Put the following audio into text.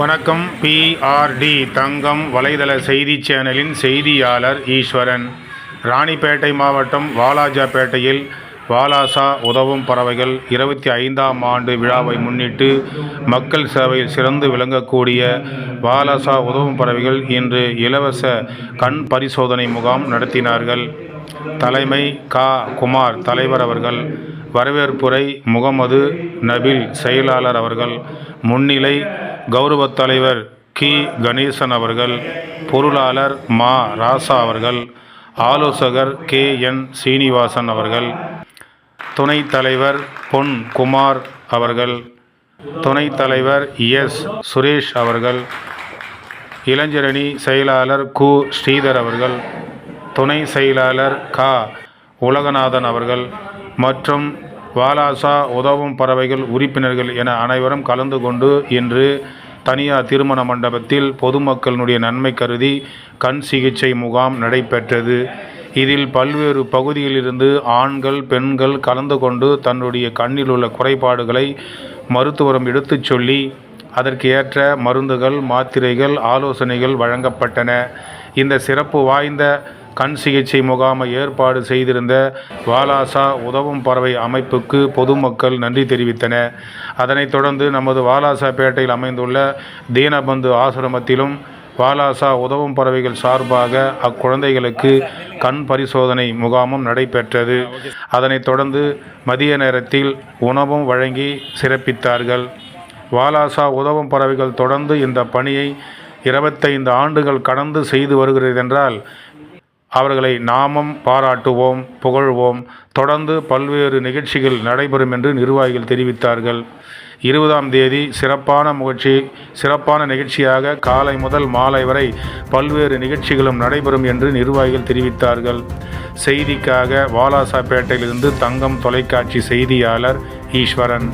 வணக்கம் பிஆர்டி தங்கம் வலைதள செய்தி சேனலின் செய்தியாளர் ஈஸ்வரன். ராணிப்பேட்டை மாவட்டம் வாலாஜாபேட்டையில் வாலாசா உதவும் பறவைகள் இருபத்தி ஐந்தாம் ஆண்டு விழாவை முன்னிட்டு மக்கள் சேவையில் சிறந்து விளங்கக்கூடிய வாலாசா உதவும் பறவைகள் இன்று இலவச கண் பரிசோதனை முகாம் நடத்தினார்கள். தலைமை கா. குமார் தலைவர் அவர்கள் வரவேற்புரை முகமது நபில் செயலாளர் அவர்கள் முன்னிலை கௌரவத் தலைவர் கி. கணேசன் அவர்கள் பொருளாளர் மா. ராசா அவர்கள் ஆலோசகர் கே. என். சீனிவாசன் அவர்கள் துணைத் தலைவர் பொன் குமார் அவர்கள் துணைத் தலைவர் எஸ். சுரேஷ் அவர்கள் இளைஞரணி செயலாளர் கு. ஸ்ரீதர் அவர்கள் துணை செயலாளர் கா. உலகநாதன் அவர்கள் மற்றும் வாலாசா உதவும் பறவைகள் உறுப்பினர்கள் என அனைவரும் கலந்து கொண்டு இன்று தனியார் திருமண மண்டபத்தில் பொதுமக்களுடைய நன்மை கருதி கண் சிகிச்சை முகாம் நடைபெற்றது. இதில் பல்வேறு பகுதியிலிருந்து ஆண்கள் பெண்கள் கலந்து கொண்டு தன்னுடைய கண்ணில் உள்ள குறைபாடுகளை மருத்துவரம் எடுத்துச் சொல்லி அதற்கு ஏற்ற மருந்துகள் மாத்திரைகள் ஆலோசனைகள் வழங்கப்பட்டன. இந்த சிறப்பு வாய்ந்த கண் சிகிச்சை முகாமை ஏற்பாடு செய்திருந்த வாலாசா உதவும் பறவை அமைப்புக்கு பொதுமக்கள் நன்றி தெரிவித்தனர் அதனைத் தொடர்ந்து நமது வாலாசாபேட்டையில் அமைந்துள்ள தீனபந்து ஆசிரமத்திலும் வாலாசா உதவும் பறவைகள் சார்பாக அக்குழந்தைகளுக்கு கண் பரிசோதனை முகாமும் நடைபெற்றது. அதனைத் தொடர்ந்து மதிய நேரத்தில் உணவும் வழங்கி சிறப்பித்தார்கள். வாலாசா உதவும் பறவைகள் தொடர்ந்து இந்த பணியை இருபத்தைந்து ஆண்டுகள் கடந்து செய்து வருகிறது என்றால் அவர்களை நாமும் பாராட்டுவோம் புகழ்வோம். தொடர்ந்து பல்வேறு நிகழ்ச்சிகள் நடைபெறும் என்று நிர்வாகிகள் தெரிவித்தார்கள். இருபதாம் தேதி சிறப்பான முயற்சி சிறப்பான நிகழ்ச்சியாக காலை முதல் மாலை வரை பல்வேறு நிகழ்ச்சிகளும் நடைபெறும் என்று நிர்வாகிகள் தெரிவித்தார்கள். செய்திக்காக வாலாசாப்பேட்டையிலிருந்து தங்கம் தொலைக்காட்சி செய்தியாளர் ஈஸ்வரன்.